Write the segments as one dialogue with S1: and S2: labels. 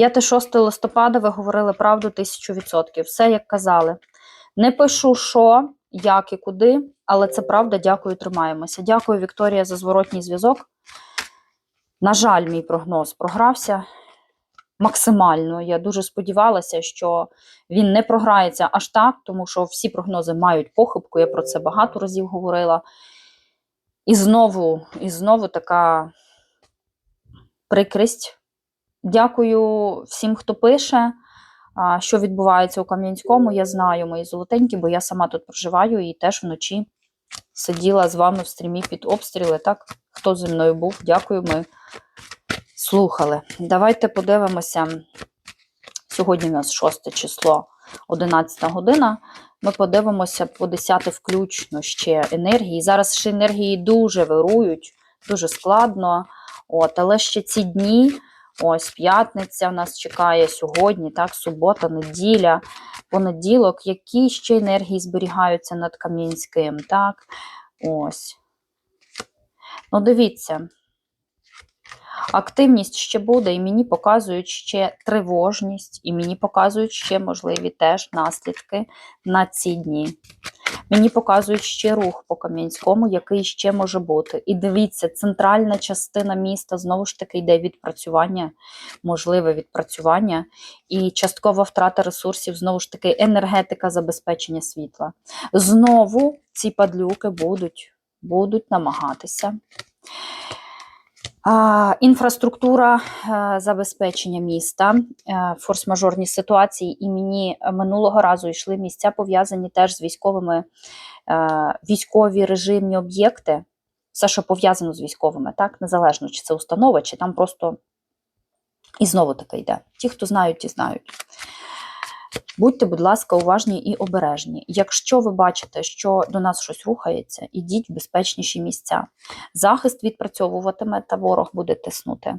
S1: 5-6 листопада ви говорили правду 1000%. Все як казали. Не пишу, що, як і куди, але це правда. Дякую, тримаємося. Дякую, Вікторія, за зворотній зв'язок. На жаль, мій прогноз програвся максимально. Я дуже сподівалася, що він не програється аж так, тому що всі прогнози мають похибку. Я про це багато разів говорила. І знову, і знову така прикрість. Дякую всім, хто пише, що відбувається у Кам'янському. Я знаю, мої золотенькі, бо я сама тут проживаю і теж вночі сиділа з вами в стрімі під обстріли. Так, хто зі мною був? Дякую, ми слухали. Давайте подивимося. Сьогодні у нас 6 число, 11 година. Ми подивимося по 10 включно ще енергії. Зараз ще енергії дуже вирують, дуже складно. От, але ще ці дні, ось п'ятниця в нас чекає сьогодні, так, субота, неділя, понеділок, які ще енергії зберігаються над Кам'янським, так, ось. Ну, дивіться, активність ще буде, і мені показують ще тривожність, і мені показують ще можливі теж наслідки на ці дні. Мені показують ще рух по Кам'янському, який ще може бути. І дивіться, центральна частина міста знову ж таки йде відпрацювання, можливе відпрацювання, і часткова втрата ресурсів, знову ж таки, енергетика забезпечення світла. Знову ці падлюки будуть, будуть намагатися. Інфраструктура е, забезпечення міста, е, форс-мажорні ситуації, і мені минулого разу йшли місця пов'язані теж з військовими, е, військові режимні об'єкти, все, що пов'язано з військовими, так, незалежно, чи це установа, чи там просто і знову таке йде. Ті, хто знають, ті знають. Будьте, будь ласка, уважні і обережні. Якщо ви бачите, що до нас щось рухається, ідіть в безпечніші місця. Захист відпрацьовуватиме та ворог буде тиснути.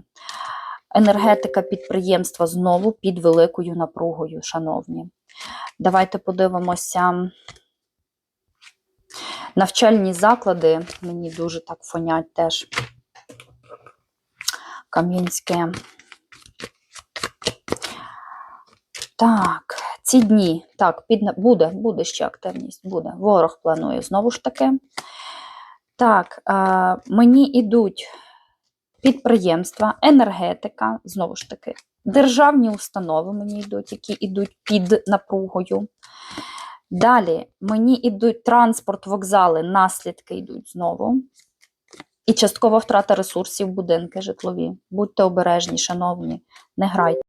S1: Енергетика підприємства знову під великою напругою, шановні. Давайте подивимося. Навчальні заклади, мені дуже так фонять теж. Кам'янське. Так, ці дні, так, під, буде, буде ще активність, буде. Ворог планує знову ж таки. Так, е, мені йдуть підприємства, енергетика, знову ж таки, державні установи мені йдуть, які йдуть під напругою. Далі мені йдуть транспорт, вокзали, наслідки йдуть знову. І часткова втрата ресурсів, будинки житлові. Будьте обережні, шановні, не грайте.